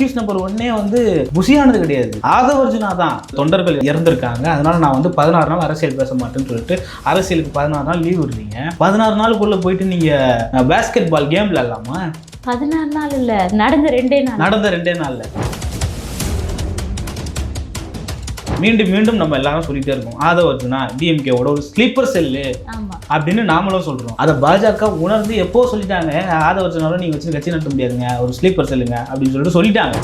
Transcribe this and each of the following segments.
Accuse number ஒன்னே வந்து புசியானது கிடையாது. ஆதவர்ஜுனா தான் தொண்டர்கள் இறந்திருக்காங்க. அதனால நான் வந்து பதினாறு நாள் அரசியல் பேச மாட்டேன்னு சொல்லிட்டு அரசியலுக்கு பதினாறு நாள் லீவ் விடுறீங்க. பதினாறு நாளுக்குள்ள போயிட்டு நீங்க பேஸ்கெட் பால் கேம் விளையாடலாமா? பதினாறு நாள் இல்ல நடந்த ரெண்டே நாள். நடந்த ரெண்டே நாள்ல. மீண்டும் மீண்டும் நம்ம எல்லாரும் சொல்லிட்டே இருக்கோம். ஆதவர்ஜுனா டிஎம்கேவோட ஒரு ஸ்லீப்பர் செல்லு அப்படின்னு நாமளும் சொல்றோம். அதை பாஜக உணர்ந்து எப்போ சொல்லிட்டாங்க ஆதவர்ஜுனாலும் நீங்க வச்சு கட்சி நடத்த முடியாதுங்க ஒரு ஸ்லீப்பர் செல்லுங்க அப்படின்னு சொல்லிட்டு சொல்லிட்டாங்க.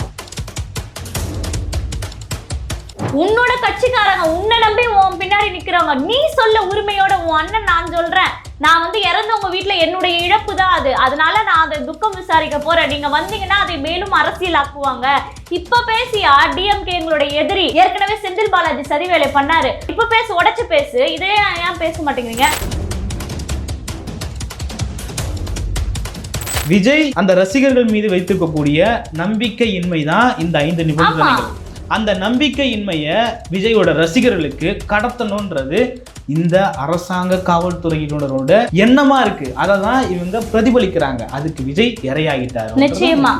உன்னோட கட்சிக்காரங்க உன்னை நம்பி உன் பின்னாடி நிக்கிறவங்க நீ சொல்ல உரிமையோட உன் அண்ணன் நான் சொல்றேன். நான் வந்து இறந்தவங்க வீட்ல என்னுடைய இழப்பு தான் அது. அதனால நான் அதை துக்கம் விசாரிக்க போறேன். நீங்க வந்தீங்கன்னா அதை மேலும் அரசியலாக்குவாங்க. இப்ப பேசியா டிஎம்கே எங்களுடைய எதிரி ஏற்கனவே செந்தில் பாலாஜி வேலை பண்ணாரு. இப்ப பேசு உடைச்சு பேசு. இதே ஏன் பேச மாட்டேங்கிறீங்க? விஜய் அந்த ரசிகர்கள் மீது வைத்திருக்கக்கூடிய நம்பிக்கையின்மை தான் இந்த ஐந்து நிபந்தனைகள். அந்த நம்பிக்கையின்மையை விஜயோட ரசிகர்களுக்கு கடத்தணுன்றது இந்த அரசாங்க காவல்துறையினரோட எண்ணமா இருக்கு. அதை தான் இவங்க பிரதிபலிக்கிறாங்க. அதுக்கு விஜய் இரையாகிட்டார். நிச்சயமா.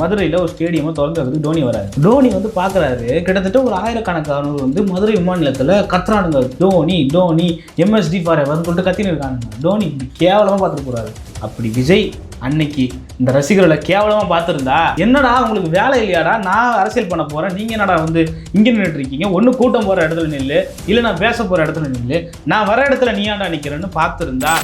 மதுரையில் ஒரு ஸ்டேடியமை திறந்துறதுக்கு டோனி வராரு. டோனி வந்து பார்க்குறாரு கிட்டத்தட்ட ஒரு ஆயிரக்கணக்கானவர் வந்து மதுரை விமான நிலையத்தில் கத்துறானுங்க டோனி டோனி எம்எஸ்டி ஃபார் எவர்னு சொல்லிட்டு கத்தின்னு இருக்கானுங்க. டோனி கேவலமாக பார்த்துட்டு போறாரு. அப்படி விஜய் அன்னைக்கு இந்த ரசிகர்களை கேவலமாக பார்த்துருந்தா என்னடா உங்களுக்கு வேலை இல்லையாடா? நான் அரசியல் பண்ண போகிறேன் நீங்கள் என்னடா வந்து இங்கே நின்றுட்டு இருக்கீங்க ஒன்று கூட்டம் போகிற இடத்துல நில்லு. இல்லை நான் பேச போகிற இடத்துல நில்லு. நான் வர இடத்துல நீ ஏன்டா நிற்கிறேன்னு பார்த்துருந்தா?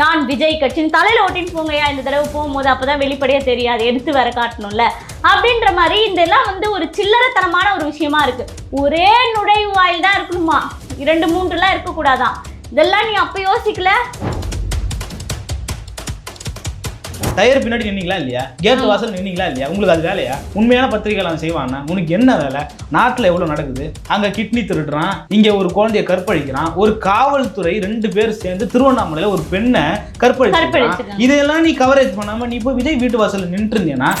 நான் விஜய் கட்சின் தலையில ஓட்டின்னு போங்கய்யா. இந்த தடவை போகும்போது அப்பதான் வெளிப்படையே தெரியாது. எடுத்து வர காட்டணும்ல. அப்படின்ற மாதிரி இதெல்லாம் வந்து ஒரு சில்லறத்தனமான ஒரு விஷயமா இருக்கு. ஒரே நுழைவாயில் தான் இருக்கணுமா? இரண்டு மூன்றுலாம் இருக்கக்கூடாதான். இதெல்லாம் நீ அப்போ யோசிக்கல? டயர் பின்னாடி நின்னீங்களா இல்லையா? கேட் வாசல் நின்னீங்களா இல்லையா? உங்களுக்கு அது வேலையா? உண்மையான பத்திரிகைகள் அவன் செய்வானா உனக்கு என்ன வேலை? நாட்டில் எவ்வளோ நடக்குது? அங்கே கிட்னி திருடுறான் இங்கே ஒரு குழந்தைய கற்பழிக்கிறான் ஒரு காவல்துறை ரெண்டு பேர் சேர்ந்து திருவண்ணாமலையில் ஒரு பெண்ணை கற்பழிச்சிருக்காங்க. இதையெல்லாம் நீ கவரேஜ் பண்ணாம நீ இப்போ விஜய் வீட்டு வாசல்ல நின்று இருந்தீங்கன்னா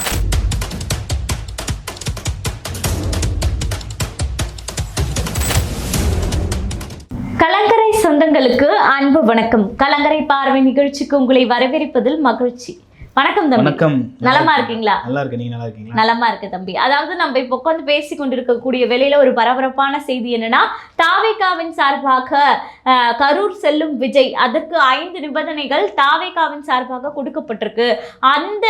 கலங்கரை சொந்தங்களுக்கு அன்பு வணக்கம். கலங்கரை பார்வை நிகழ்ச்சிக்கு உங்களை வரவேற்பதில் மகிழ்ச்சி. வணக்கம் தம்பி. வணக்கம். நலமா இருக்கீங்களா? நல்லா இருக்கு நீங்க நல்லா இருக்கீங்களா? நலமா இருக்கு தம்பி. அதாவது நம்ம இப்போ உட்காந்து பேசி கொண்டிருக்கக்கூடிய வேளையில ஒரு பரபரப்பான செய்தி என்னன்னா தாவேகாவின் சார்பாக அஹ், கரூர் செல்லும் விஜய் அதற்கு ஐந்து நிபந்தனைகள் தாவேகாவின் சார்பாக கொடுக்கப்பட்டிருக்கு. அந்த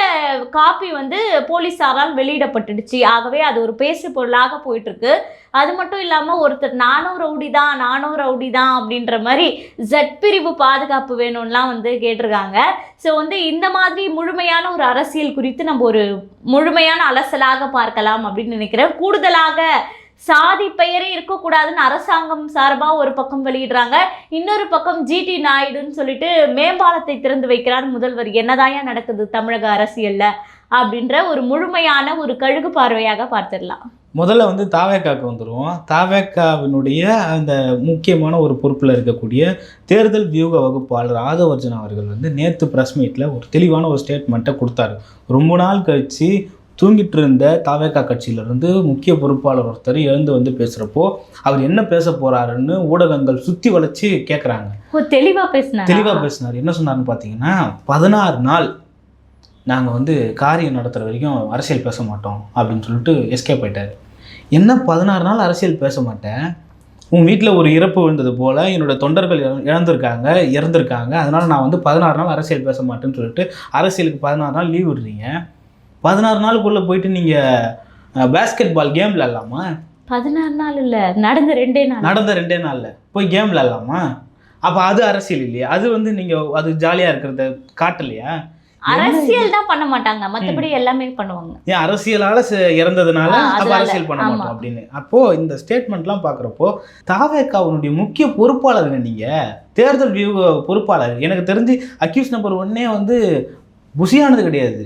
காப்பி வந்து போலீசாரால் வெளியிடப்பட்டுடுச்சு. ஆகவே அது ஒரு பேசு பொருளாக போயிட்டு இருக்கு அது மட்டும் இல்லாமல் ஒருத்தர் நானும் ரவுடி தான் நானும் ரவுடி தான் அப்படின்ற மாதிரி ஜட் பிரிவு பாதுகாப்பு வேணும்லாம் வந்து கேட்டிருக்காங்க. ஸோ வந்து இந்த மாதிரி முழுமையான ஒரு அரசியல் குறித்து நம்ம ஒரு முழுமையான அலசலாக பார்க்கலாம் அப்படின்னு நினைக்கிறேன். கூடுதலாக சாதி பெயரே இருக்கக்கூடாதுன்னு அரசாங்கம் சார்பாக ஒரு பக்கம் வெளியிடுறாங்க. இன்னொரு பக்கம் ஜிடி நாயுடுன்னு சொல்லிட்டு மேம்பாலத்தை திறந்து வைக்கிறார் முதல்வர். என்னதாயா நடக்குது தமிழக அரசியலில்? அப்படின்ற ஒரு முழுமையான ஒரு கழுகு பார்வையாக பார்த்துடலாம். முதல்ல வந்து தாவேக்காக்கு வந்துடுவோம் தாவேக்காவினுடைய அந்த முக்கியமான ஒரு பொறுப்பில் இருக்கக்கூடிய தேர்தல் வியூக வகுப்பாளர் ஆதவர்ஜன் அவர்கள் வந்து நேற்று ப்ரெஸ் மீட்டில் ஒரு தெளிவான ஒரு ஸ்டேட்மெண்ட்டை கொடுத்தாரு. ரொம்ப நாள் கழித்து தூங்கிட்டு இருந்த தாவேக்கா கட்சியிலிருந்து முக்கிய பொறுப்பாளர் ஒருத்தர் எழுந்து வந்து பேசுகிறப்போ அவர் என்ன பேச போறாருன்னு ஊடகங்கள் சுற்றி வளைச்சு கேட்குறாங்க ஓ தெளிவா பேசினார்? தெளிவாக பேசினார். என்ன சொன்னார்னு பார்த்தீங்கன்னா பதினாறு நாள் நாங்கள் வந்து காரியம் நடத்துகிற வரைக்கும் அரசியல் பேச மாட்டோம் அப்படின்னு சொல்லிட்டு எஸ்கேப் ஆயிட்டார். என்ன பதினாறு நாள் அரசியல் பேச மாட்டேன். உன் வீட்டில் ஒரு இறப்பு விழுந்தது போல் என்னோட தொண்டர்கள் இழ- இழந்திருக்காங்க இறந்திருக்காங்க. அதனால் நான் வந்து பதினாறு நாள் அரசியல் பேச மாட்டேன்னு சொல்லிட்டு அரசியலுக்கு பதினாறு நாள் லீவ் விடுறீங்க. பதினாறு நாளுக்குள்ளே போயிட்டு நீங்கள் பேஸ்கெட் பால் கேம் விளையாடலாமா பதினாறு நாள் இல்ல நடந்த ரெண்டே நாள். நடந்த ரெண்டே நாளில் போய் கேம் விளையாடலாமா அப்போ அது அரசியல் இல்லையா? அது வந்து நீங்கள் அது ஜாலியாக இருக்கிறத காட்டலையா? அரசியல் தான் பண்ண மாட்டாங்க. மத்தபடி எல்லாமே பண்ணுவாங்க. ஏன் அரசியலால இறந்ததுனால அரசியல் பண்ண. மாட்டோம் அப்படின்னு. அப்போ இந்த ஸ்டேட்மெண்ட்லாம் பார்க்குறப்போ தாவேக்காவுடைய முக்கிய பொறுப்பாளருங்க நீங்க. தேர்தல் வியூக பொறுப்பாளர். எனக்கு தெரிஞ்சு அக்யூஸ் நம்பர் ஒன்னே வந்து புசியானது கிடையாது.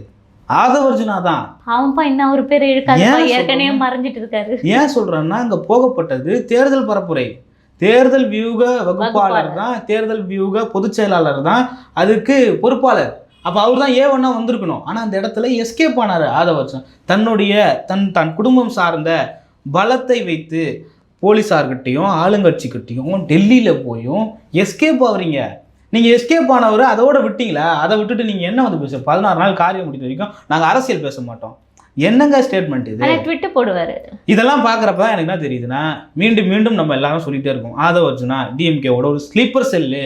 ஆதவர்ஜுனா தான். அவன்ப்பா என்ன ஒரு பேர் இழுக்காதுப்பா ஏன் ஏற்கனவே? மறைஞ்சிட்டு இருக்காரு. ஏன் சொல்றேன்னா அங்க போகப்பட்டது தேர்தல் பரப்புரை. தேர்தல் வியூக வகுப்பாளர் வகுப்பாளர். தான் தேர்தல் வியூக பொதுச் செயலாளர் தான் அதுக்கு பொறுப்பாளர். அப்போ அவர் தான் ஏ ஒன்றா வந்திருக்கணும். ஆனால் அந்த இடத்துல எஸ்கேப் ஆனார் ஆதவர்ஷன். தன்னுடைய தன் தன் குடும்பம் சார்ந்த பலத்தை வைத்து போலீஸார்கிட்டையும் ஆளுங்கட்சிக்கிட்டையும் டெல்லியில் போயும் எஸ்கேப் ஆகுறீங்க நீங்கள் எஸ்கேப் ஆனவர் அதோட விட்டீங்களா? அதை விட்டுட்டு நீங்கள் என்ன வந்து பேச பதினாறு நாள் காரியம் முடிக்கிற வரைக்கும் நாங்கள் அரசியல் பேச மாட்டோம். என்னங்க ஸ்டேட்மெண்ட் இது? ட்விட்டு போடுவாரு. இதெல்லாம் பார்க்குறப்ப தான் எனக்கு என்ன தெரியுதுன்னா மீண்டும் மீண்டும் நம்ம எல்லாரும் சொல்லிட்டே இருக்கோம். ஆதவ அர்ஜுனா டிஎம்கேவோட ஒரு ஸ்லீப்பர் செல்லு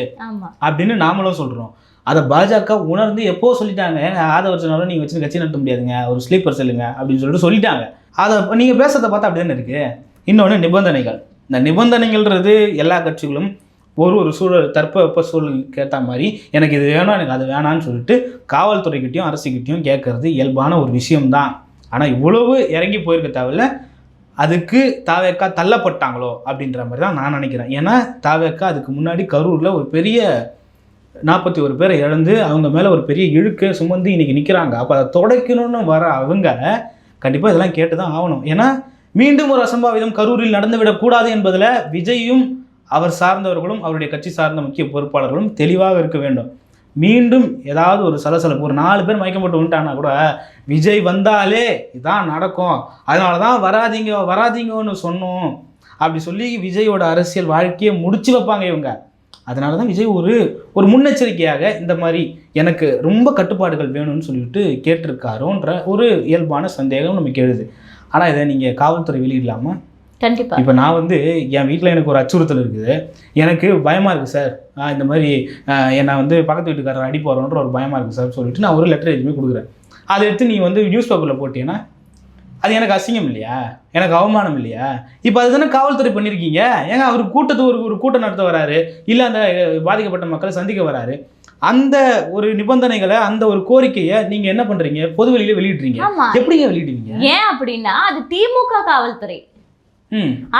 அப்படின்னு நாமளும் சொல்கிறோம் அதை பாஜக உணர்ந்து எப்போ சொல்லிட்டாங்க? ஏங்க ஆதவ நீங்கள் வச்சு கட்சி நடத்த முடியாதுங்க ஒரு ஸ்லீப்பர் செல்லுங்க அப்படின்னு சொல்லிட்டு சொல்லிட்டாங்க. அதை நீங்கள் பேசுறத பார்த்தா அப்படி தானே இருக்குது இன்னொன்று நிபந்தனைகள். இந்த நிபந்தனைகள்ன்றது எல்லா கட்சிகளும் ஒரு ஒரு சூழல் தற்ப சூழலுக்கு ஏற்ற மாதிரி எனக்கு இது வேணும் எனக்கு அது வேணான்னு சொல்லிட்டு காவல்துறைக்கிட்டையும் அரசுக்கிட்டையும் கேட்கறது இயல்பான ஒரு விஷயம்தான். ஆனால் இவ்வளவு இறங்கி போயிருக்க தேவையில்ல. அதுக்கு தாவேக்கா தள்ளப்பட்டாங்களோ அப்படின்ற மாதிரி தான் நான் நினைக்கிறேன். ஏன்னா தாவேக்கா அதுக்கு முன்னாடி கரூரில் ஒரு பெரிய நாற்பத்தி ஒரு பேரை இழந்து அவங்க மேலே ஒரு பெரிய இழுக்கு சுமந்து இன்னைக்கு நிற்கிறாங்க அப்போ அதை தொடக்கணும்னு வர அவங்க கண்டிப்பாக இதெல்லாம் கேட்டு தான் ஆகணும். ஏன்னா மீண்டும் ஒரு அசம்பாவிதம் கரூரில் நடந்துவிடக்கூடாது என்பதில் விஜயும் அவர் சார்ந்தவர்களும் அவருடைய கட்சி சார்ந்த முக்கிய பொறுப்பாளர்களும் தெளிவாக இருக்க வேண்டும். மீண்டும் ஏதாவது ஒரு சலசலப்பு ஒரு நாலு பேர் மயக்கப்பட்டு வந்துட்டாங்கன்னா கூட விஜய் வந்தாலே இதான் நடக்கும். அதனால தான் வராதீங்க வராதீங்கன்னு சொன்னோம். அப்படி சொல்லி விஜயோட அரசியல் வாழ்க்கையை முடிச்சு வைப்பாங்க இவங்க. அதனால தான் விஜய் ஒரு ஒரு முன்னெச்சரிக்கையாக இந்த மாதிரி எனக்கு ரொம்ப கட்டுப்பாடுகள் வேணும்னு சொல்லிட்டு கேட்டிருக்காரோன்ற ஒரு இயல்பான சந்தேகம் நமக்கு எழுது ஆனால் இதை நீங்கள் காவல்துறை வெளியிடலாமா? கண்டிப்பா. இப்போ நான் வந்து என் வீட்டில் எனக்கு ஒரு அச்சுறுத்தல் இருக்குது. எனக்கு பயமாக இருக்குது சார். இந்த மாதிரி என்னை வந்து பக்கத்து வீட்டுக்காரர் அடி போகிறோன்ற ஒரு பயமாக இருக்குது சார் சொல்லிட்டு நான் ஒரு லெட்டர் எதுவுமே கொடுக்குறேன். அதை எடுத்து நீங்கள் வந்து நியூஸ் பேப்பரில் போட்டீங்கன்னா அது எனக்கு அசிங்கம் இல்லையா? எனக்கு அவமானம் இல்லையா? இப்போ அதுதானே காவல்துறை பண்ணியிருக்கீங்க ஏங்க அவர் கூட்டத்து ஒரு ஒரு கூட்டம் நடத்த வராரு? இல்லை அந்த பாதிக்கப்பட்ட மக்களை சந்திக்க வராரு? அந்த ஒரு நிபந்தனைகளை அந்த ஒரு கோரிக்கையை நீங்கள் என்ன பண்ணுறீங்க பொது வெளியில வெளியிடுறீங்க எப்படிங்க வெளியிடுவீங்க? ஏன் அப்படின்னா அது திமுக காவல்துறை.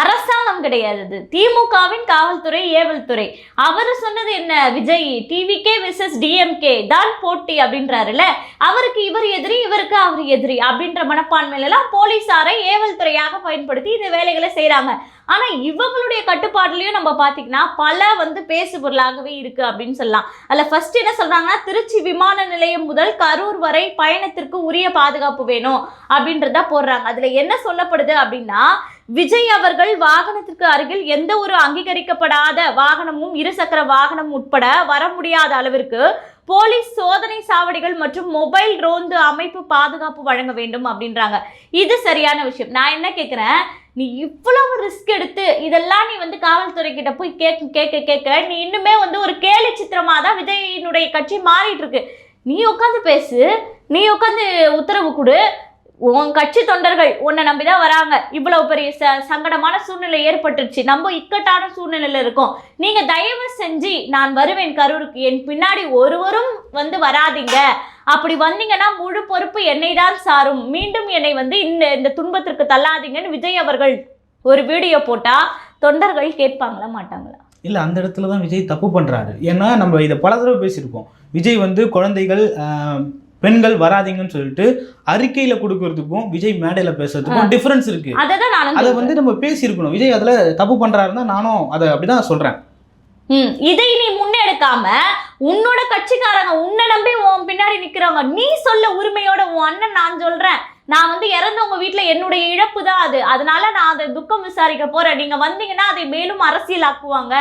அரசாங்கம் கிடையாது. அது திமுகவின் காவல்துறை ஏவல்துறை. அவர் சொன்னது என்ன? விஜய் டிவிகே விசஸ் டிஎம்கே தான் போட்டி அப்படின்றாருல அவருக்கு இவர் எதிரி இவருக்கு அவர் எதிரி அப்படின்ற மனப்பான்மையிலாம் போலீஸாரை போலீசாரை பயன்படுத்தி இந்த வேலைகளை செய்கிறாங்க ஆனால் இவங்களுடைய கட்டுப்பாட்டுலயும் நம்ம பார்த்தீங்கன்னா பல வந்து பேசு பொருளாகவே இருக்குது அப்படின்னு சொல்லலாம். அதில் ஃபர்ஸ்ட் என்ன சொல்கிறாங்கன்னா திருச்சி விமான நிலையம் முதல் கரூர் வரை பயணத்திற்கு உரிய பாதுகாப்பு வேணும் அப்படின்றத போடுறாங்க. அதில் என்ன சொல்லப்படுது அப்படின்னா விஜய் அவர்கள் வாகனத்திற்கு அருகில் எந்த ஒரு அங்கீகரிக்கப்படாத வாகனமும் இருசக்கர வாகனம் உட்பட வர முடியாத அளவிற்கு போலீஸ் சோதனை சாவடிகள் மற்றும் மொபைல் ரோந்து அமைப்பு பாதுகாப்பு வழங்க வேண்டும் அப்படின்றாங்க. இது சரியான விஷயம். நான் என்ன கேட்குறேன் நீ இவ்வளவு ரிஸ்க் எடுத்து இதெல்லாம் நீ வந்து காவல்துறை கிட்ட போய் கேட்க கேட்க கேட்க நீ இன்னுமே வந்து ஒரு கேலி சித்திரமாக தான் விஜயினுடைய கட்சி மாறிட்டு இருக்கு. நீ உட்காந்து பேசு. நீ உட்காந்து உத்தரவு கொடு. உன் கட்சி தொண்டர்கள் உன்னை நம்பி தான் வராங்க. இவ்வளவு பெரிய ச சங்கடமான சூழ்நிலை ஏற்பட்டுருச்சு. நம்ம இக்கட்டான சூழ்நிலையில் இருக்கோம். நீங்கள் தயவு செஞ்சு நான் வருவேன் கரூருக்கு. என் பின்னாடி ஒருவரும் வந்து வராதீங்க. அப்படி வந்தீங்கன்னா முழு பொறுப்பு என்னை தான் சாரும். மீண்டும் என்னை வந்து இந்த இந்த துன்பத்திற்கு தள்ளாதீங்கன்னு விஜய் அவர்கள் ஒரு வீடியோ போட்டால் தொண்டர்கள் கேட்பாங்களா மாட்டாங்களா? இல்லை அந்த இடத்துல தான் விஜய் தப்பு பண்ணுறாரு ஏன்னா நம்ம இதை பல தடவை பேசியிருக்கோம். விஜய் வந்து குழந்தைகள் பெண்கள் வராதீங்கன்னு சொல்லிட்டு அறிக்கையில் கொடுக்கறதுக்கும் விஜய் மேடையில் பேசுறதுக்கும் டிஃப்ரென்ஸ் இருக்கு. அதை சொல்றேன். வந்து நம்ம பேசியிருக்கணும். விஜய் அதில் தப்பு பண்ணுறாருன்னா நானும் அதை அப்படிதான் சொல்கிறேன் ம் இதை நீ முன்னெடுக்காம உன்னோட கட்சிக்காரங்க உன்னை நம்பி உன் பின்னாடி நிக்கிறவங்க நீ சொல்ல உரிமையோட உன் அண்ணன் நான் சொல்றேன். நான் வந்து இறந்தவங்க வீட்டில் என்னுடைய இழப்பு தான் அது. அதனால நான் அதை துக்கம் விசாரிக்க போறேன். நீங்க வந்தீங்கன்னா அதை மேலும் அரசியலாக்குவாங்க.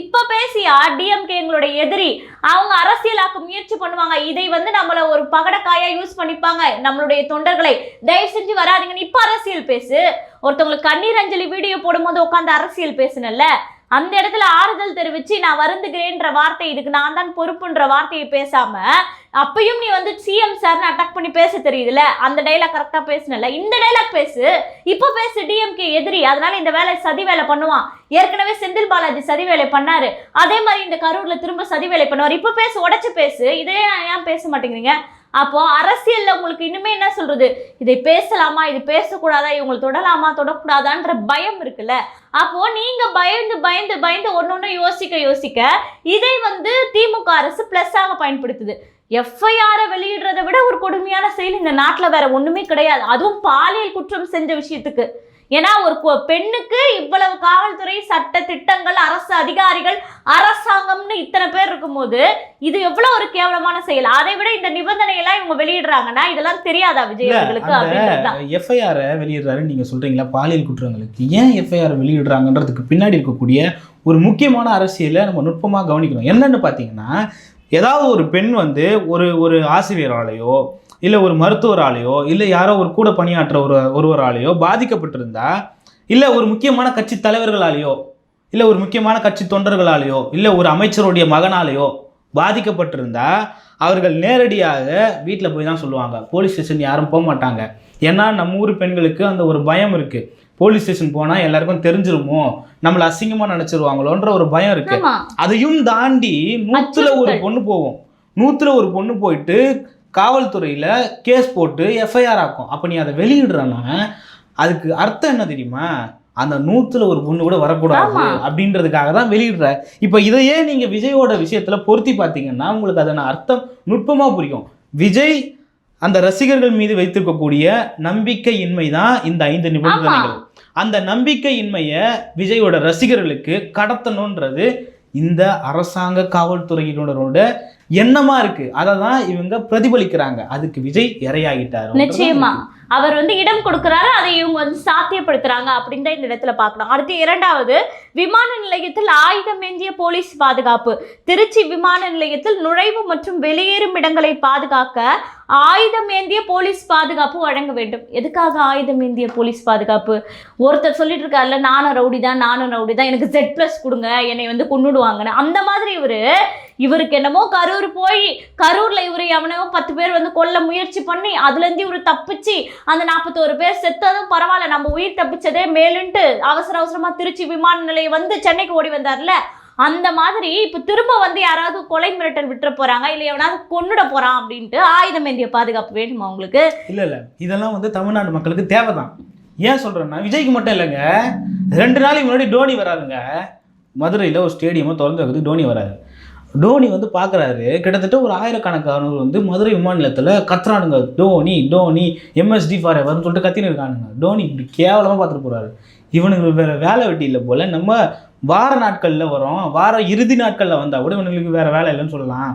இப்ப பேசியா டிஎம்கே எங்களுடைய எதிரி அவங்க அரசியலாக்க முயற்சி பண்ணுவாங்க. இதை வந்து நம்மள ஒரு பகடக்காயா யூஸ் பண்ணிப்பாங்க நம்மளுடைய தொண்டர்களை. தயவு செஞ்சு வராதீங்கன்னு இப்ப அரசியல் பேசு. ஒருத்தவங்களுக்கு கண்ணீர் அஞ்சலி வீடியோ போடும்போது உட்காந்து அரசியல் பேசுனல்ல அந்த இடத்துல ஆறுதல் தெரிவிச்சு நான் வருந்துகிறேன்ற வார்த்தை இதுக்கு நான் தான் பொறுப்புன்ற வார்த்தையை பேசாம அப்பயும் நீ வந்து சிஎம் சார்னு அட்டாக் பண்ணி பேச தெரியுதுல அந்த டைலாக் கரெக்டா பேசினல இந்த டைலாக் பேசு. இப்போ பேசு டிஎம்கே எதிரி. அதனால இந்த வேலை சதி வேலை பண்ணுவான். ஏற்கனவே செந்தில் பாலாஜி சதி வேலை பண்ணாரு. அதே மாதிரி இந்த கரூர்ல திரும்ப சதி வேலை பண்ணுவார். இப்போ பேசு உடச்சு பேசு. இதே ஏன் பேச மாட்டேங்கிறீங்க? அப்போ அரசியல்ல உங்களுக்கு இன்னுமே என்ன சொல்றது? இதை பேசலாமா? இது பேசக்கூடாதா? இவங்களை தொடலாமா? தொடக்கூடாதான்ற பயம் இருக்குல்ல? அப்போ நீங்க பயந்து பயந்து பயந்து ஒன்னொன்னு யோசிக்க யோசிக்க இதை வந்து திமுக அரசு பிளஸ்ஸாக பயன்படுத்துது. எஃப்ஐஆரை வெளியிடுறதை விட ஒரு கொடுமையான செயல் இந்த நாட்டில் வேற ஒண்ணுமே கிடையாது. அதுவும் பாலியல் குற்றம் செஞ்ச விஷயத்துக்கு. ஏன்னா ஒரு பெண்ணுக்கு இவ்வளவு காவல்துறை சட்ட திட்டங்கள் அரசு அதிகாரிகள் அரசாங்கம்னு இத்தனை பேர் இருக்கும்போது இது எவ்வளவு ஒரு கேவலமான செயல்? அதை விட இந்த நிபந்தனை எல்லாம் இவங்க வெளியிடுறாங்கன்னா இதெல்லாம் தெரியாதா விஜய் அவர்களுக்கு எஃப்ஐஆரை வெளியிடுறாருன்னு நீங்கள் சொல்கிறீங்களா பாலியல் குற்றங்களுக்கு. ஏன் எஃப்ஐஆர் வெளியிடுறாங்கன்றதுக்கு பின்னாடி இருக்கக்கூடிய ஒரு முக்கியமான அரசியலை நம்ம நுட்பமாக கவனிக்கணும். என்னன்னு பார்த்தீங்கன்னா ஏதாவது ஒரு பெண் வந்து ஒரு ஒரு ஆசிரியராலேயோ இல்லை ஒரு மருத்துவராலேயோ இல்லை யாரோ ஒரு கூட பணியாற்ற ஒரு ஒருவராலேயோ பாதிக்கப்பட்டிருந்தா இல்லை ஒரு முக்கியமான கட்சி தலைவர்களாலேயோ இல்லை ஒரு முக்கியமான கட்சி தொண்டர்களாலேயோ இல்லை ஒரு அமைச்சருடைய மகனாலேயோ பாதிக்கப்பட்டிருந்தா அவர்கள் நேரடியாக வீட்டில் போய் தான் சொல்லுவாங்க. போலீஸ் ஸ்டேஷன் யாரும் போக மாட்டாங்க. ஏன்னா நம்ம ஊர் பெண்களுக்கு அந்த ஒரு பயம் இருக்குது போலீஸ் ஸ்டேஷன் போனால் எல்லாருக்கும் தெரிஞ்சிருமோ? நம்மளை அசிங்கமாக நினச்சிருவாங்களோன்ற ஒரு பயம் இருக்குது அதையும் தாண்டி நூற்றுல ஒரு. பொண்ணு போகும். நூற்றுல ஒரு பொண்ணு போயிட்டு காவல்துறையில் கேஸ் போட்டு எஃப்ஐஆர் ஆக்கும். அப்போ நீ அதை வெளியிடுறனா அதுக்கு அர்த்தம் என்ன தெரியுமா? அந்த நூற்றுல ஒரு பொண்ணு கூட வரக்கூடாது. அப்படின்றதுக்காக தான் வெளியிடுற. இப்போ இதையே நீங்கள் விஜயோட விஷயத்தில் பொருத்தி பார்த்தீங்கன்னா உங்களுக்கு அதன அர்த்தம் நுட்பமாக புரியும். விஜய் அந்த ரசிகர்கள் மீது வைத்திருக்கக்கூடிய நம்பிக்கையின்மை தான் இந்த ஐந்து நிபந்தனைகள். அந்த நம்பிக்கையின்மையை விஜயோட ரசிகர்களுக்கு கடத்தணுன்றது இந்த அரசாங்க காவல்துறையினரோட எண்ணமா இருக்கு. அதை தான் இவங்க பிரதிபலிக்கிறாங்க. அதுக்கு விஜய் இறையாகிட்டாரு நிச்சயமா. அவர் வந்து இடம் கொடுக்குறாரு அதை இவங்க வந்து சாத்தியப்படுத்துறாங்க அப்படின்னு தான் இந்த இடத்துல பார்க்கணும். அடுத்து இரண்டாவது விமான நிலையத்தில் ஆயுதம் ஏந்திய போலீஸ் பாதுகாப்பு. திருச்சி விமான நிலையத்தில் நுழைவு மற்றும் வெளியேறும் இடங்களை பாதுகாக்க ஆயுதம் ஏந்திய போலீஸ் பாதுகாப்பு வழங்க வேண்டும். எதுக்காக ஆயுதம் ஏந்திய போலீஸ் பாதுகாப்பு? ஒருத்தர் சொல்லிட்டு இருக்காருல்ல நானும் ரவுடி தான் நானும் ரவுடி தான் எனக்கு ஜெட் ப்ளஸ் கொடுங்க என்னை வந்து கொண்டுடுவாங்கன்னு அந்த மாதிரி இவர் இவருக்கு என்னமோ கரூர் போய் கரூர்ல இவரு எவனவோ பத்து பேர் வந்து கொல்ல முயற்சி பண்ணி அதுலேருந்து இவர் தப்பிச்சு அந்த நாற்பத்தோரு பேர் செத்ததும் பரவாயில்ல நம்ம உயிர் தப்பிச்சதே மேலுன்ட்டு அவசர அவசரமா திருச்சி விமான நிலையம் வந்து சென்னைக்கு ஓடி வந்தார்ல. அந்த மாதிரி இப்போ திரும்ப வந்து யாராவது கொலை மிரட்டல் விட்டுற போறாங்க இல்லை எவனாவது கொன்னுட போறான் அப்படின்ட்டு ஆயுதம் ஏந்திய பாதுகாப்பு வேணுமா உங்களுக்கு? இல்ல இல்ல. இதெல்லாம் வந்து தமிழ்நாடு மக்களுக்கு தேவைதான். ஏன் சொல்றேன்னா விஜய்க்கு மட்டும் இல்லைங்க. ரெண்டு நாளைக்கு முன்னாடி டோனி வராதுங்க. மதுரையில் ஒரு ஸ்டேடியமோ திறந்து வைக்கிறதுக்கு டோனி வராது. டோனி வந்து பார்க்குறாரு கிட்டத்தட்ட ஒரு ஆயிரக்கணக்கானவர் வந்து மதுரை விமான நிலையத்தில் கத்துறானுங்க. டோனி டோனி எம்எஸ்டி ஃபார் எவர்னு சொல்லிட்டு கத்தின்னு இருக்கானுங்க. டோனி இப்படி கேவலமாக பார்த்துட்டு போகிறாரு இவனுக்கு வேறு வேலை வெட்டி இல்லை போல். நம்ம வார நாட்களில் வரோம். வார இறுதி நாட்களில் வந்தால் கூட இவனுங்களுக்கு வேறு வேலை இல்லைன்னு சொல்லலாம்.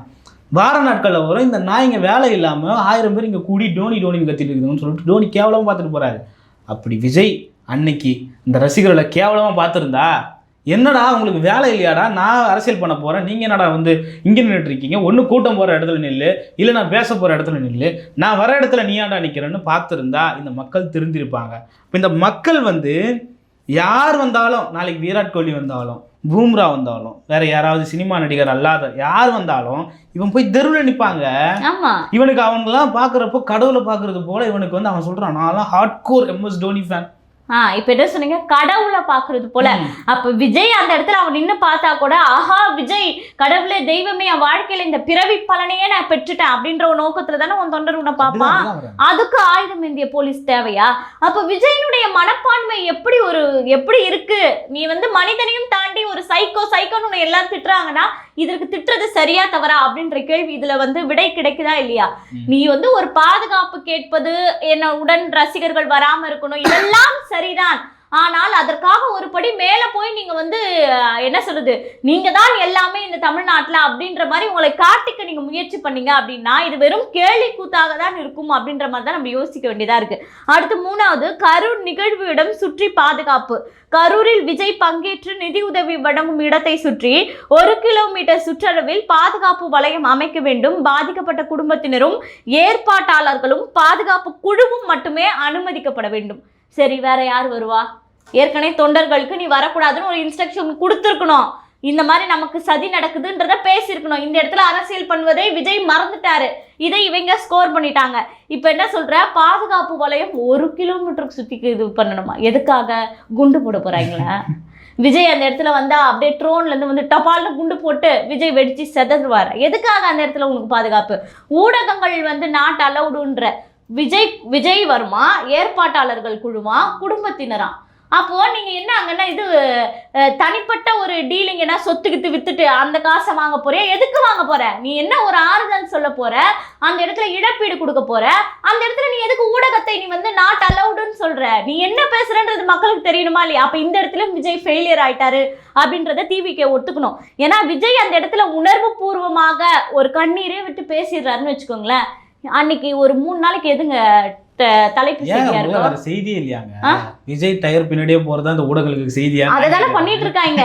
வார நாட்களில் வரும். இந்த நாய்ங்க வேலை இல்லாமல் ஆயிரம் பேர் இங்கே கூடி டோனி டோனின்னு கத்திட்டு இருக்குதுன்னு சொல்லிட்டு டோனி கேவலமாக பார்த்துட்டு போகிறாரு அப்படி விஜய் அன்னைக்கு இந்த ரசிகர்களை கேவலமாக பார்த்துருந்தா என்னடா உங்களுக்கு வேலை இல்லையாடா? நான் அரசியல் பண்ண போகிறேன் நீங்கள் என்னடா வந்து இங்கே நின்றுட்டு இருக்கீங்க ஒன்று கூட்டம் போகிற இடத்துல நில்லு. இல்லை நான் பேச போகிற இடத்துல நில்லு. நான் வர இடத்துல நீயாண்டா நிற்கிறேன்னு பார்த்துருந்தா இந்த மக்கள் திருந்திருப்பாங்க. இப்போ இந்த மக்கள் வந்து யார் வந்தாலும் நாளைக்கு விராட் கோலி வந்தாலும் பூம்ரா வந்தாலும் வேற யாராவது சினிமா நடிகர் அல்லாத யார் வந்தாலும் இவன் போய் தெருவில் நிற்பாங்க இவனுக்கு அவங்கெல்லாம் பார்க்குறப்போ கடவுளை பார்க்கறது போல இவனுக்கு வந்து அவன் சொல்கிறான் நான்லாம் hardcore MS Dhoni fan ஆ இப்ப என்ன சொன்னீங்க? கடவுளை பாக்குறது போல. அப்ப விஜய் அந்த இடத்துல அவன் நின்னு பார்த்தா கூட ஆஹா விஜய் கடவுளே தெய்வமே என் வாழ்க்கையில இந்த பிறவி பலனையே நான் பெற்றுட்டேன் அப்படின்ற ஒரு நோக்கத்துல தானே உன் தொண்டர் உன்னை பார்ப்பான்? அதுக்கு ஆயுதம் இந்திய போலீஸ் தேவையா? அப்ப விஜயனுடைய மனப்பான்மை எப்படி ஒரு எப்படி இருக்கு? நீ வந்து மனிதனையும் தாண்டி ஒரு சைக்கோ சைக்கோன்னு எல்லாரும் திட்டுறாங்கன்னா இதற்கு திட்டுறது சரியா தவறா அப்படின்ற கேள்வி இதுல வந்து விடை கிடைக்குதா இல்லையா. நீ வந்து ஒரு பாதுகாப்பு கேட்பது என்ன உடன் ரசிகர்கள் வராம இருக்கணும் இதெல்லாம் சரிதான் ஆனால் அதற்காக ஒரு படி மேலே போய் நீங்கள் வந்து என்ன சொல்கிறது நீங்கள் தான் எல்லாமே இந்த தமிழ்நாட்டில் அப்படின்ற மாதிரி உங்களை காட்டிக்க நீங்கள் முயற்சி பண்ணீங்க அப்படின்னா இது வெறும் கேலி கூத்தாக தான் இருக்கும் அப்படின்ற மாதிரி தான் நம்ம யோசிக்க வேண்டியதாக இருக்குது அடுத்து மூணாவது கரூர் நிகழ்வு இடம் சுற்றி பாதுகாப்பு. கரூரில் விஜய் பங்கேற்று நிதி உதவி வழங்கும் இடத்தை சுற்றி ஒரு கிலோமீட்டர் சுற்றளவில் பாதுகாப்பு வளையம் அமைக்க வேண்டும். பாதிக்கப்பட்ட குடும்பத்தினரும் ஏற்பாட்டாளர்களும் பாதுகாப்பு குழுவும் மட்டுமே அனுமதிக்கப்பட வேண்டும். சரி வேற யார் வருவா? ஏற்கனவே தொண்டர்களுக்கு நீ வரக்கூடாதுன்னு ஒரு இன்ஸ்ட்ரக்ஷன் கொடுத்துருக்கணும். இந்த மாதிரி நமக்கு சதி நடக்குதுன்றத பேசியிருக்கணும். இந்த இடத்துல அரசியல் பண்ணுவதை விஜய் மறந்துட்டாரு. இதை இவங்க ஸ்கோர் பண்ணிட்டாங்க. இப்போ என்ன சொல்ற? பாதுகாப்பு வளையம் ஒரு கிலோமீட்டருக்கு சுற்றிக்கு இது பண்ணணுமா? எதுக்காக? குண்டு போட போறாங்களா? விஜய் அந்த இடத்துல வந்தால் அப்படியே ட்ரோன்லேருந்து வந்து டபால்னு குண்டு போட்டு விஜய் வெடிச்சு செதறுவார். எதுக்காக அந்த இடத்துல உனக்கு பாதுகாப்பு? ஊடகங்கள் வந்து நாட் அலவுடுன்ற விஜய் விஜய் வருமா ஏற்பாட்டாளர்கள் குழுமா குடும்பத்தினரா? அப்போ நீங்க என்ன அங்கன்னா இது தனிப்பட்ட ஒரு டீலிங் என்ன சொத்துக்கிட்டு வித்துட்டு அந்த காசை வாங்க போறிய எதுக்கு வாங்க போற? நீ என்ன ஒரு ஆறுதல் சொல்ல போற? அந்த இடத்துல இழப்பீடு கொடுக்க போற? அந்த இடத்துல நீ எதுக்கு ஊடகத்தை நீ வந்து நாட் அலவுடுன்னு சொல்ற? நீ என்ன பேசுறன்றது மக்களுக்கு தெரியணுமா இல்லையா? அப்ப இந்த இடத்துல விஜய் ஃபெயிலியர் ஆயிட்டாரு அப்படின்றத டிவிக்கு ஒத்துக்கணும். ஏன்னா விஜய் அந்த இடத்துல உணர்வு பூர்வமாக ஒரு கண்ணீரே விட்டு பேசிடுறாருன்னு வச்சுக்கோங்களேன். அன்னைக்கு ஒரு மூணு நாளைக்கு எதுங்க தலைப்பு செய்தியா இல்லையாங்க? விஜய் டயர் பின்னாடியே போறதா அந்த ஊடகங்களுக்கு செய்தியா? அதை தானே பண்ணிட்டு இருக்காங்க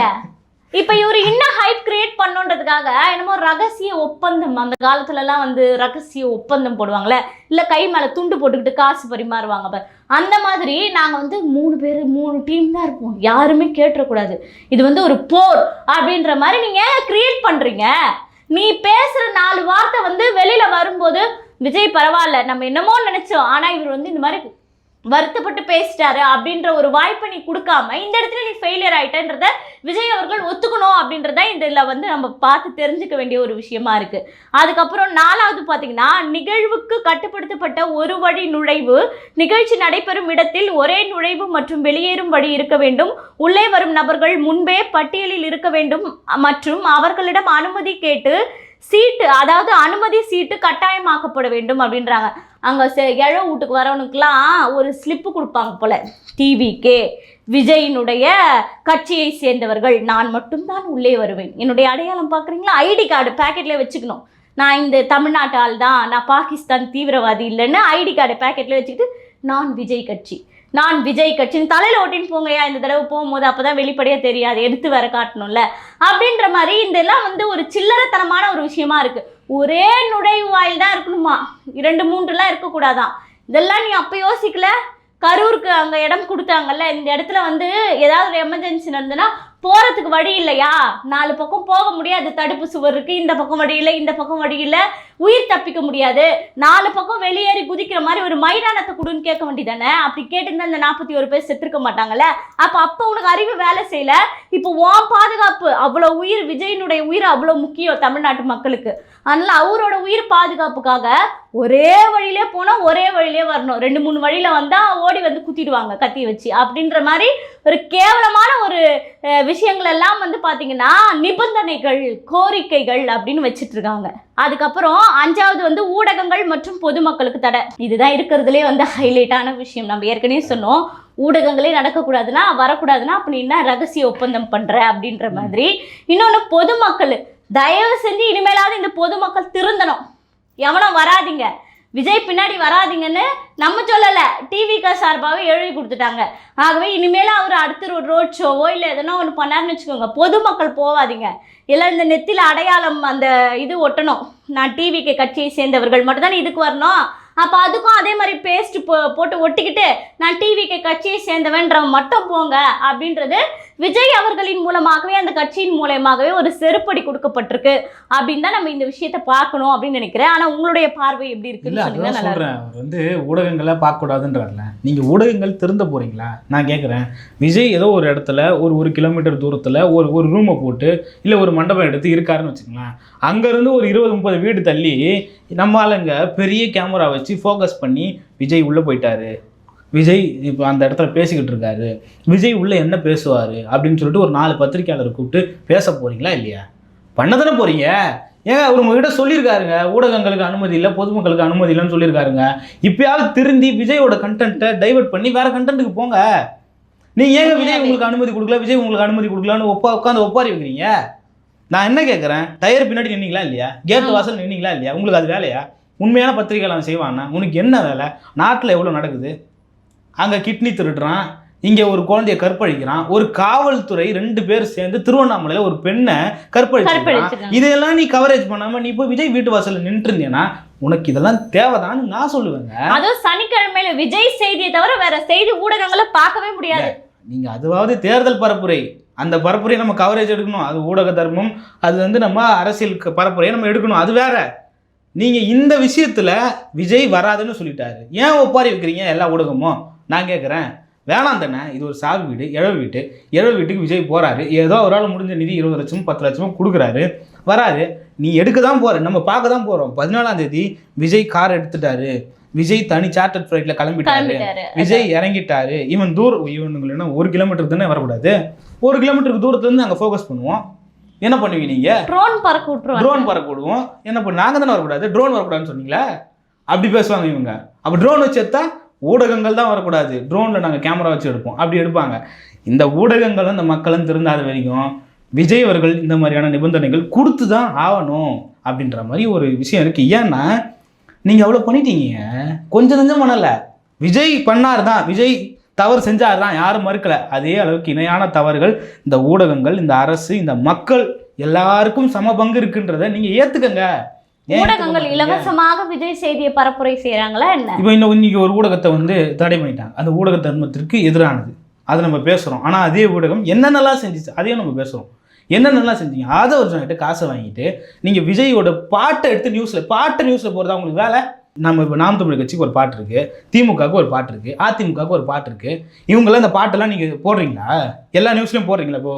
இப்ப இவரு இன்னும் ஹைப் கிரியேட் பண்ணுன்றதுக்காக என்னமோ ரகசிய ஒப்பந்தம் அந்த காலத்துல எல்லாம் வந்து ரகசிய ஒப்பந்தம் போடுவாங்கல்ல இல்ல கை மேல துண்டு போட்டுக்கிட்டு காசு பரிமாறுவாங்க பாரு. அந்த மாதிரி நாங்க வந்து மூணு பேர் மூணு டீம் தான் இருப்போம் யாருமே கேட்டுறக்கூடாது. இது வந்து ஒரு போர் அப்படின்ற மாதிரி நீங்க கிரியேட் பண்றீங்க. நீ பேசுற நாலு வார்த்தை வந்து வெளியில வரும்போது விஜய் பரவாயில்ல நம்ம என்னமோ நினச்சோம் ஆனால் இவர் வந்து இந்த மாதிரி வருத்தப்பட்டு பேசிட்டாரு அப்படின்ற ஒரு வாய்ப்பை நீ கொடுக்காம இந்த இடத்துல நீ ஃபெயிலியர் ஆயிட்டன்றத விஜய் அவர்கள் ஒத்துக்கணும் அப்படின்றத இதில் வந்து நம்ம பார்த்து தெரிஞ்சுக்க வேண்டிய ஒரு விஷயமா இருக்கு. அதுக்கப்புறம் நாலாவது பார்த்தீங்கன்னா நிகழ்வுக்கு கட்டுப்படுத்தப்பட்ட ஒரு வழி நுழைவு. நிகழ்ச்சி நடைபெறும் இடத்தில் ஒரே நுழைவு மற்றும் வெளியேறும் வழி இருக்க வேண்டும். உள்ளே வரும் நபர்கள் முன்பே பட்டியலில் இருக்க வேண்டும் மற்றும் அவர்களிடம் அனுமதி கேட்டு சீட்டு அதாவது அனுமதி சீட்டு கட்டாயமாக்கப்பட வேண்டும் அப்படின்றாங்க. அங்கே செ எழ வீட்டுக்கு வரவனுக்குலாம் ஒரு ஸ்லிப்பு கொடுப்பாங்க போல. டிவிக்கே விஜயினுடைய கட்சியை சேர்ந்தவர்கள் நான் மட்டும்தான் உள்ளே வருவேன். என்னுடைய அடையாளம் பார்க்குறீங்களா? ஐடி கார்டு பேக்கெட்டில் வச்சுக்கணும். நான் இந்த தமிழ்நாட்டு ஆள் தான் நான் பாகிஸ்தான் தீவிரவாதி இல்லைன்னு ஐடி கார்டு பேக்கெட்டில் வச்சுக்கிட்டு நான் விஜய் கட்சி. நான் விஜய் கட்சின்னு தலையில் ஓட்டின்னு போங்கய்யா இந்த தடவை போகும்போது அப்போ தான் வெளிப்படையாக தெரியாது எடுத்து வர காட்டணும்ல. அப்படின்ற மாதிரி இதெல்லாம் வந்து ஒரு சில்லறத்தனமான ஒரு விஷயமா இருக்குது ஒரே நுழைவாயில் தான் இருக்கணுமா? இரண்டு மூன்றுலாம் இருக்கக்கூடாதான். இதெல்லாம் நீ அப்போ யோசிக்கல? கரூருக்கு அங்கே இடம் கொடுத்தாங்கல்ல இந்த இடத்துல வந்து ஏதாவது ஒரு எமர்ஜென்சி நடந்ததுன்னா போகிறதுக்கு வழி இல்லையா? நாலு பக்கம் போக முடியாது. தடுப்பு சுவர் இருக்குது இந்த பக்கம் வழி இல்லை. இந்த பக்கம் வழி இல்லை. உயிர் தப்பிக்க முடியாது. நாலு பக்கம் வெளியேறி குதிக்கிற மாதிரி ஒரு மைதானத்தை கொடுன்னு கேட்க வேண்டியதானே? அப்படி கேட்டிருந்தா இந்த நாற்பத்தி ஒரு பேர் செத்துருக்க மாட்டாங்கல்ல? அப்போ அப்போ உனக்கு அறிவு வேலை செய்யல? இப்போ உன் பாதுகாப்பு அவ்வளோ உயிர் விஜயனுடைய உயிர் அவ்வளோ முக்கியம் தமிழ்நாட்டு மக்களுக்கு. அதனால அவரோட உயிர் பாதுகாப்புக்காக ஒரே வழியிலே போனால் ஒரே வழியிலே வரணும். ரெண்டு மூணு வழியில் வந்தால் ஓடி வந்து குத்திடுவாங்க கத்தி வச்சு. அப்படின்ற மாதிரி ஒரு கேவலமான ஒரு விஷயங்கள் எல்லாம் வந்து பார்த்தீங்கன்னா நிபந்தனைகள் கோரிக்கைகள் அப்படின்னு வச்சிட்டு இருக்காங்க அதுக்கப்புறம் அஞ்சாவது வந்து ஊடகங்கள் மற்றும் பொதுமக்களுக்கு தடை. இதுதான் இருக்கிறதுலே வந்து ஹைலைட்டான விஷயம். நம்ம ஏற்கனவே சொன்னோம் ஊடகங்களே நடக்கக்கூடாதுன்னா வரக்கூடாதுன்னா அப்படின்னா ரகசிய ஒப்பந்தம் பண்ணுற அப்படின்ற மாதிரி. இன்னொன்று பொதுமக்கள். தயவு செஞ்சு இனிமேலாவது இந்த பொதுமக்கள் திருந்தணும். எவனும் வராதீங்க. விஜய் பின்னாடி வராதீங்கன்னு நம்ம சொல்லலை. டிவிக்கு சார்பாகவே எழுதி கொடுத்துட்டாங்க. ஆகவே இனிமேல் அவர் அடுத்த ஒரு ரோட் ஷோவோ இல்லை எதனா ஒன்று பண்ணாருன்னு வச்சுக்கோங்க. பொதுமக்கள் போகாதீங்க. இல்லை இந்த நெத்தியில் அடையாளம் அந்த இது ஒட்டணும். நான் டிவிக்கு கட்சியை சேர்ந்தவர்கள் மட்டும்தானே இதுக்கு வரணும். அப்போ அதுக்கும் அதே மாதிரி பேஸ்ட் போ போட்டு ஒட்டிக்கிட்டு நான் டிவிக்கு கட்சியை சேர்ந்தவன்ற மட்டும் போங்க அப்படின்றது விஜய் அவர்களின் மூலமாகவே அந்த கட்சியின் மூலயமாகவே ஒரு செருப்படி கொடுக்கப்பட்டிருக்கு. அப்படின்னு தான் நம்ம இந்த விஷயத்தை பார்க்கணும் அப்படின்னு நினைக்கிறேன். ஆனால் உங்களுடைய பார்வை எப்படி இருக்குன்னு. சொல்றேன். அவர் வந்து ஊடகங்களை பார்க்கக்கூடாதுன்றார்ல. நீங்க ஊடகங்கள் திருந்த போறீங்களா? நான் கேட்குறேன் விஜய் ஏதோ ஒரு இடத்துல ஒரு ஒரு கிலோமீட்டர் தூரத்துல ஒரு ஒரு ரூமை போட்டு இல்ல ஒரு மண்டபம் எடுத்து இருக்காருன்னு வச்சுங்களேன் அங்கேருந்து ஒரு இருபது முப்பது வீடு தள்ளி நம்ம ஆளுங்க பெரிய கேமரா வச்சு ஃபோக்கஸ் பண்ணி விஜய் உள்ளே போயிட்டாரு. விஜய் இப்போ அந்த இடத்துல பேசிக்கிட்டு இருக்காரு. விஜய் உள்ளே என்ன பேசுவார் அப்படின்னு சொல்லிட்டு ஒரு நாலு பத்திரிக்கையாளரை கூப்பிட்டு பேச போறீங்களா இல்லையா? பண்ண தானே போறீங்க. ஏங்க அவர் உங்ககிட்ட சொல்லியிருக்காருங்க. ஊடகங்களுக்கு அனுமதி இல்லை பொதுமக்களுக்கு அனுமதி இல்லைன்னு சொல்லியிருக்காருங்க. இப்பயாவது திருந்தி விஜயோட கண்டென்ட்டை டைவர்ட் பண்ணி வேற கண்டென்ட்டுக்கு போங்க. நீ ஏங்க விஜய் உங்களுக்கு அனுமதி கொடுக்கல? விஜய் உங்களுக்கு அனுமதி கொடுக்கலான்னு ஒப்பா உட்காந்து ஒப்பாரி வைக்கிறீங்க. நான் என்ன கேட்குறேன் டயர் பின்னாடி நின்னீங்களா இல்லையா? கேட் வாசல் நின்னீங்களா இல்லையா? உங்களுக்கு அது வேலையா? உண்மையான பத்திரிகையாளன் செய்வானா உனக்கு என்ன வேலை? நாட்டில் எவ்வளோ நடக்குது? அங்கே கிட்னி திருடுறான். இங்கே ஒரு குழந்தைய கற்பழிக்கிறான். ஒரு காவல்துறை ரெண்டு பேர் சேர்ந்து திருவண்ணாமலையில் ஒரு பெண்ணை கற்பழிச்சிருக்கான். இதெல்லாம் நீ கவரேஜ் பண்ணாம நீ போய் விஜய் வீட்டு வாசல்ல நின்று இருந்தீங்கன்னா உனக்கு இதெல்லாம் தேவைதான்னு நான் சொல்லுவேங்க. அதுவும் சனிக்கிழமையில விஜய் செய்தியை தவிர வேற செய்தி ஊடகங்களை பார்க்கவே முடியாது. நீங்க அதுவாவது தேர்தல் பரப்புரை. அந்த பரப்புரையை நம்ம கவரேஜ் எடுக்கணும். அது ஊடக தர்மம். அது வந்து நம்ம அரசியல் பரப்புரையை நம்ம எடுக்கணும். அது வேற. நீங்க இந்த விஷயத்துல விஜய் வராதுன்னு சொல்லிட்டாரு. ஏன் ஒப்பாரி வைக்கிறீங்க எல்லா ஊடகமும்? நான் கேட்குறேன் வேணாம் தானே இது ஒரு சாவி வீடு இழவு வீட்டு. இழவு வீட்டுக்கு விஜய் போறாரு. ஏதோ அவரால் முடிஞ்ச நிதி இருபது லட்சமும் பத்து லட்சமும் கொடுக்குறாரு. வராரு. நீ எடுக்க தான் போற நம்ம பார்க்க தான் போறோம். பதினாலாம் தேதி விஜய் கார் எடுத்துட்டாரு. விஜய் தனி சார்ட்டர் ஃப்ளைட்ல கிளம்பிட்டாரு. விஜய் இறங்கிட்டாரு. இவன் தூரம் இவனுங்களுக்கு என்ன ஒரு கிலோமீட்டர் தானே வரக்கூடாது? ஒரு கிலோமீட்டருக்கு தூரத்துல இருந்து அங்கே ஃபோக்கஸ் பண்ணுவோம். என்ன பண்ணுவீங்க நீங்க? ட்ரோன் பறக்க விட்டுருவாங்க. ட்ரோன் பறக்க விடுவோம். என்ன பண்ண நாங்க தானே வரக்கூடாது? ட்ரோன் வரக்கூடாதுன்னு சொன்னீங்களா? அப்படி பேசுவாங்க இவங்க. அப்போ ட்ரோன் வச்சு எடுத்தா ஊடகங்கள் தான் வரக்கூடாது. ட்ரோனில் நாங்கள் கேமரா வச்சு எடுப்போம். அப்படி எடுப்பாங்க. இந்த ஊடகங்களும் இந்த மக்களும் திருந்தாத வரைக்கும் விஜய் அவர்கள் இந்த மாதிரியான நிபந்தனைகள் கொடுத்து தான் ஆகணும் அப்படின்ற மாதிரி ஒரு விஷயம் இருக்குது ஏன்னா நீங்கள் அவ்வளோ பண்ணிட்டீங்க. கொஞ்சம் கொஞ்சம் பண்ணலை. விஜய் பண்ணார் தான். விஜய் தவறு செஞ்சார் தான். யாரும் மறுக்கலை. அதே அளவுக்கு இணையான தவறுகள் இந்த ஊடகங்கள் இந்த அரசு இந்த மக்கள் எல்லாருக்கும் சம பங்கு இருக்குன்றதை நீங்கள் ஏற்றுக்கங்க ஊடகங்கள்? இலவசமாக விஜய் செய்தியை பரப்புரை செய்யறாங்களா என்ன? இப்போ இன்னும் இன்னைக்கு ஒரு ஊடகத்தை வந்து தடை பண்ணிட்டாங்க. அந்த ஊடக தர்மத்திற்கு எதிரானது. அதை நம்ம பேசுகிறோம் ஆனால் அதே ஊடகம் என்னென்னலாம் செஞ்சுச்சு அதையும் நம்ம பேசுகிறோம் என்னென்னலாம் செஞ்சீங்க? ஆதவர்ஜன்கிட்ட காசை வாங்கிட்டு நீங்கள் விஜயோட பாட்டை எடுத்து நியூஸில் பாட்டை நியூஸில் போகிறதா உங்களுக்கு வேலை? நம்ம இப்போ நாம் தமிழ் கட்சிக்கு ஒரு பாட்டு இருக்குது திமுகவுக்கு ஒரு பாட்டு இருக்குது அதிமுகவுக்கு ஒரு பாட்டு இருக்குது இவங்கெல்லாம் இந்த பாட்டெல்லாம் நீங்கள் போடுறீங்களா? எல்லா நியூஸ்லையும் போடுறீங்களா? இப்போ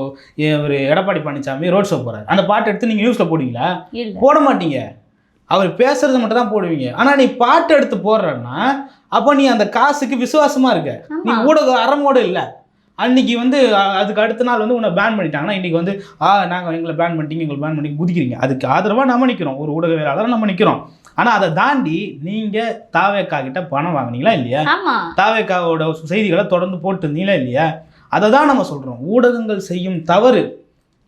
ஒரு எடப்பாடி பழனிசாமி ரோட் ஷோ போகிறார் அந்த பாட்டை எடுத்து நீங்கள் நியூஸில் போடுவீங்களா? போட மாட்டீங்க. அவர் பேசுறது மட்டும் தான் போடுவீங்க. ஆனா நீ பாட்டு எடுத்து போடுறன்னா அப்போ நீ அந்த காசுக்கு விசுவாசமா இருக்க. நீ ஊடக அறமோடு இல்லை. அன்னைக்கு வந்து அதுக்கு அடுத்த நாள் வந்து உன்னை பேன் பண்ணிட்டாங்கன்னா இன்னைக்கு வந்து ஆ நாங்கள் எங்களை பேன் பண்ணிட்டீங்க எங்களை பேன் பண்ணி குதிக்கிறீங்க. அதுக்கு ஆதரவாக நம்ம நிற்கிறோம் ஒரு ஊடகவியலாளர் நம்ம நிற்கிறோம் ஆனால் அதை தாண்டி நீங்கள் தாவேக்கா கிட்ட பணம் வாங்குனீங்களா இல்லையா? தாவேக்காவோட செய்திகளை தொடர்ந்து போட்டுருந்தீங்களா இல்லையா? அதை தான் நம்ம சொல்கிறோம் ஊடகங்கள் செய்யும் தவறு.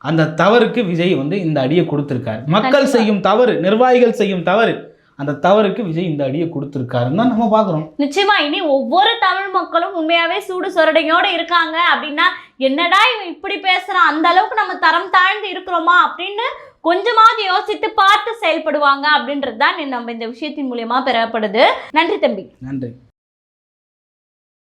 அந்த தவறுக்கு விஜய் வந்து இந்த அடியை கொடுத்துருக்காரு. மக்கள். செய்யும் தவறு நிர்வாகிகள் செய்யும் தவறு அந்த தவறுக்கு விஜய் இந்த அடியை கொடுத்துருக்காருன்னு தான் நம்ம பார்க்குறோம். நிச்சயமா இனி ஒவ்வொரு தமிழ் மக்களும் உண்மையாவே சூடு சொரடையோட இருக்காங்க அப்படின்னா என்னடா இவன் இப்படி பேசுறான்? அந்த அளவுக்கு நம்ம தரம் தாழ்ந்து இருக்கிறோமா அப்படின்னு கொஞ்சமாவது யோசித்து பார்த்து செயல்படுவாங்க அப்படின்றது தான் நம்ம இந்த விஷயத்தின் மூலியமா பெறப்படுது. நன்றி தம்பி. நன்றி.